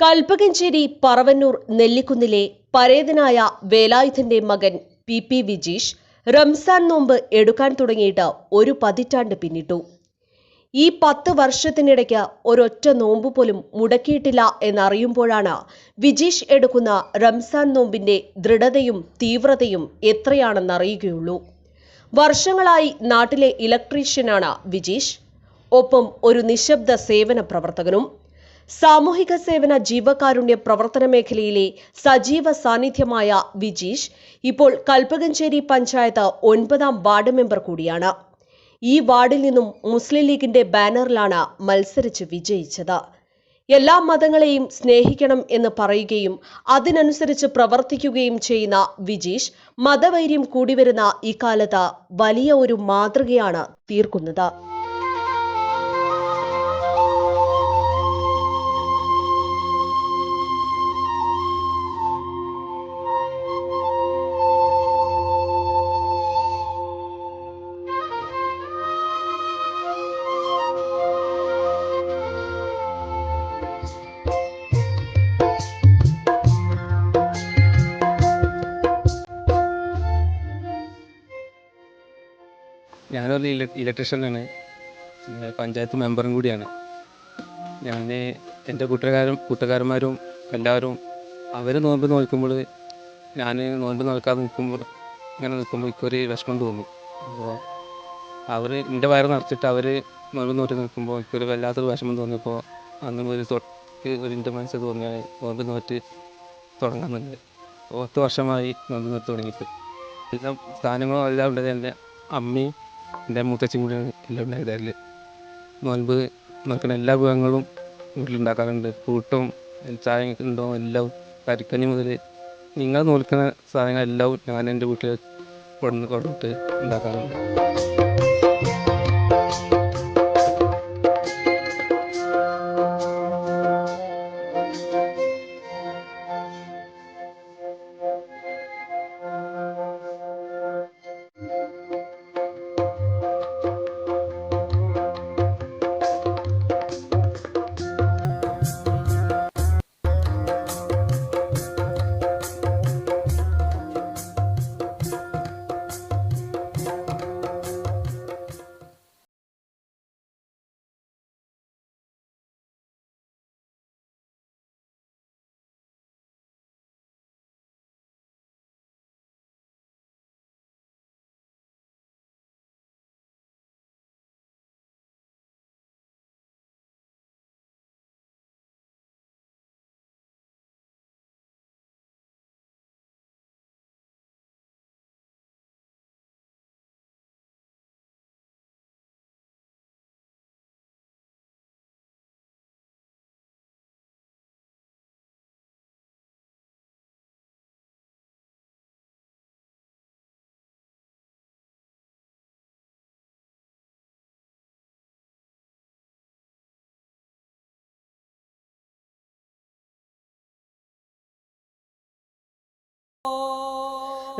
കൽപ്പകഞ്ചേരി പറവന്നൂർ നെല്ലിക്കുന്നിലെ പരേതനായ വേലായുധന്റെ മകൻ P P Vijeesh Ramzan നോമ്പ് എടുക്കാൻ തുടങ്ങിയിട്ട് ഒരു പതിറ്റാണ്ട് പിന്നിട്ടു. ഈ പത്ത് വർഷത്തിനിടയ്ക്ക് ഒരൊറ്റ നോമ്പ് പോലും മുടക്കിയിട്ടില്ല എന്നറിയുമ്പോഴാണ് വിജീഷ് എടുക്കുന്ന റംസാൻ നോമ്പിന്റെ ദൃഢതയും തീവ്രതയും എത്രയാണെന്നറിയുകയുള്ളൂ. വർഷങ്ങളായി നാട്ടിലെ ഇലക്ട്രീഷ്യനാണ് വിജീഷ്. ഒപ്പം ഒരു നിശബ്ദ സേവന പ്രവർത്തകനും സാമൂഹിക സേവന ജീവകാരുണ്യ പ്രവർത്തന മേഖലയിലെ സജീവ സാന്നിധ്യമായ വിജീഷ് ഇപ്പോൾ കൽപ്പകഞ്ചേരി പഞ്ചായത്ത് ഒൻപതാം വാർഡ് മെമ്പർ കൂടിയാണ്. ഈ വാർഡിൽ നിന്നും മുസ്ലിം ലീഗിന്റെ ബാനറിലാണ് മത്സരിച്ച് വിജയിച്ചത്. എല്ലാ മതങ്ങളെയും സ്നേഹിക്കണം എന്ന് പറയുകയും അതിനനുസരിച്ച് പ്രവർത്തിക്കുകയും ചെയ്യുന്ന വിജീഷ് മതവൈര്യം കൂടിവരുന്ന ഇക്കാലത്ത് വലിയ ഒരു മാതൃകയാണ് തീർക്കുന്നത്. ഞാനൊരു ഇലക്ട്രീഷ്യനാണ്. പഞ്ചായത്ത് മെമ്പറും കൂടിയാണ്. ഞാൻ എന്റെ കൂട്ടുകാരും കൂട്ടുകാരന്മാരും എല്ലാവരും അവർ നോമ്പ് നോക്കുമ്പോൾ ഞാൻ നോമ്പ് നോക്കാതെ നിൽക്കുമ്പോൾ ഇങ്ങനെ നിൽക്കുമ്പോൾ എനിക്കൊരു വിഷമം തോന്നി. അപ്പോൾ അവർ എന്റെ വയറ് നിറച്ചിട്ട് അവർ നോമ്പ് നോറ്റി നിൽക്കുമ്പോൾ എനിക്കൊരു വല്ലാത്തൊരു വിഷമം തോന്നിയപ്പോൾ അന്ന് ഒരു തൊട്ട് ഒരു എന്റെ മനസ്സിൽ തോന്നിയാണ് നോമ്പ് നോറ്റ് തുടങ്ങുന്നുണ്ട് പത്ത് വർഷമായി നോമ്പ് നോറ്റ് തുടങ്ങിയിട്ട്. എല്ലാം സാധനങ്ങളും എല്ലാം ഉള്ളത് എന്റെ അമ്മയും എന്റെ മുത്തച്ഛൻ കൂടിയാണ് എല്ലാം ഉണ്ടായതിൽ നോൻപ് നോക്കുന്ന എല്ലാ വിഭവങ്ങളും വീട്ടിലുണ്ടാക്കാറുണ്ട് കൂട്ടും ചായ ഉണ്ടോ എല്ലാം കരിക്കഞ്ഞി മുതൽ നിങ്ങൾ നോക്കുന്ന സാധനങ്ങളെല്ലാം ഞാൻ എന്റെ വീട്ടിൽ കൊണ്ട് കൊടുത്ത് ഉണ്ടാക്കാറുണ്ട്.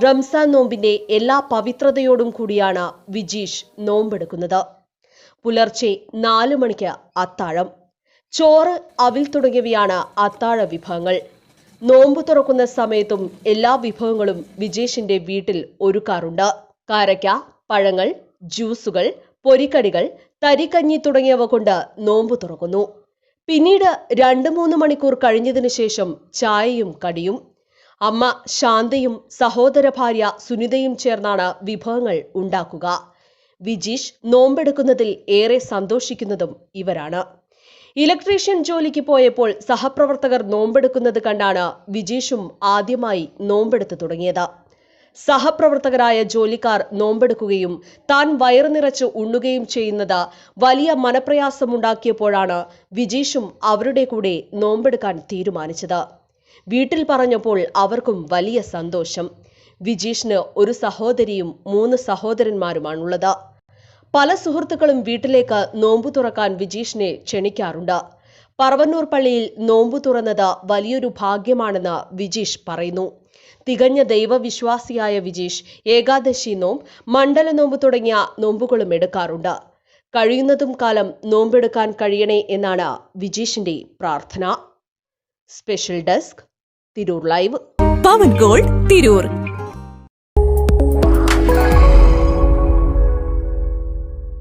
റംസാൻ നോമ്പിന്റെ എല്ലാ പവിത്രതയോടും കൂടിയാണ് വിജീഷ് നോമ്പെടുക്കുന്നത്. പുലർച്ചെ നാല് മണിക്ക് അത്താഴം. ചോറ് അവിൽ തുടങ്ങിയവയാണ് അത്താഴ വിഭവങ്ങൾ. നോമ്പ് തുറക്കുന്ന സമയത്തും എല്ലാ വിഭവങ്ങളും വിജേഷിന്റെ വീട്ടിൽ ഒരുക്കാറുണ്ട്. കാരയ്ക്ക പഴങ്ങൾ ജ്യൂസുകൾ പൊരിക്കടികൾ തരിക്കഞ്ഞി തുടങ്ങിയവ കൊണ്ട് നോമ്പ് തുറക്കുന്നു. പിന്നീട് രണ്ട് മൂന്ന് മണിക്കൂർ കഴിഞ്ഞതിനു ശേഷം ചായയും കടിയും അമ്മ ശാന്തയും സഹോദര ഭാര്യ സുനിതയും ചേർന്നാണ് വിഭവങ്ങൾ ഉണ്ടാക്കുക. വിജീഷ് നോമ്പെടുക്കുന്നതിൽ ഏറെ സന്തോഷിക്കുന്നതും ഇവരാണ്. ഇലക്ട്രീഷ്യൻ ജോലിക്ക് പോയപ്പോൾ സഹപ്രവർത്തകർ നോമ്പെടുക്കുന്നത് കണ്ടാണ് വിജീഷും ആദ്യമായി നോമ്പെടുത്ത് തുടങ്ങിയത്. സഹപ്രവർത്തകരായ ജോലിക്കാർ നോമ്പെടുക്കുകയും താൻ വയറു നിറച്ച് ഉണ്ണുകയും ചെയ്യുന്നത് വലിയ മനപ്രയാസമുണ്ടാക്കിയപ്പോഴാണ് വിജീഷും അവരുടെ കൂടെ നോമ്പെടുക്കാൻ തീരുമാനിച്ചത്. വീട്ടിൽ പറഞ്ഞപ്പോൾ അവർക്കും വലിയ സന്തോഷം. വിജീഷിന് ഒരു സഹോദരിയും മൂന്ന് സഹോദരന്മാരുമാണുള്ളത്. പല സുഹൃത്തുക്കളും വീട്ടിലേക്ക് നോമ്പു തുറക്കാൻ വിജീഷിനെ ക്ഷണിക്കാറുണ്ട്. പറവന്നൂർ പള്ളിയിൽ നോമ്പു തുറന്നത് വലിയൊരു ഭാഗ്യമാണെന്ന് വിജീഷ് പറയുന്നു. തികഞ്ഞ ദൈവവിശ്വാസിയായ വിജീഷ് ഏകാദശി നോമ്പ് മണ്ഡല നോമ്പ് തുടങ്ങിയ നോമ്പുകളും എടുക്കാറുണ്ട്. കഴിയുന്നതും കാലം നോമ്പെടുക്കാൻ കഴിയണേ എന്നാണ് വിജീഷിന്റെ പ്രാർത്ഥന. Special desk Tirur live. Pavan gold Tirur.